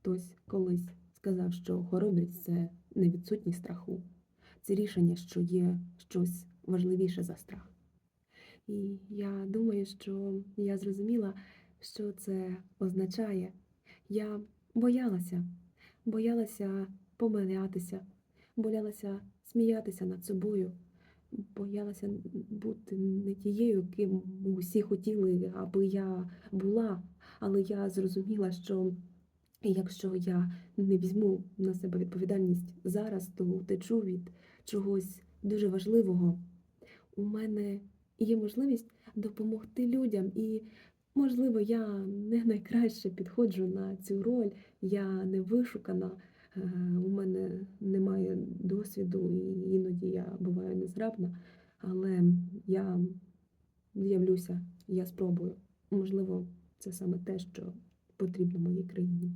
Хтось колись сказав, що хоробрість це не відсутність страху, це рішення, що є щось важливіше за страх. І я думаю, що я зрозуміла, що це означає. Я боялася, боялася помилятися, боялася сміятися над собою, боялася бути не тією, ким усі хотіли, аби я була. Але я зрозуміла, що якщо я не візьму на себе відповідальність зараз, то втечу від чогось дуже важливого. У мене є можливість допомогти людям, і, можливо, я не найкраще підходжу на цю роль, я не вишукана, е, у мене немає досвіду, і іноді я буваю незграбна, але я з'явлюся, я спробую. Можливо, це саме те, що потрібно моїй країні.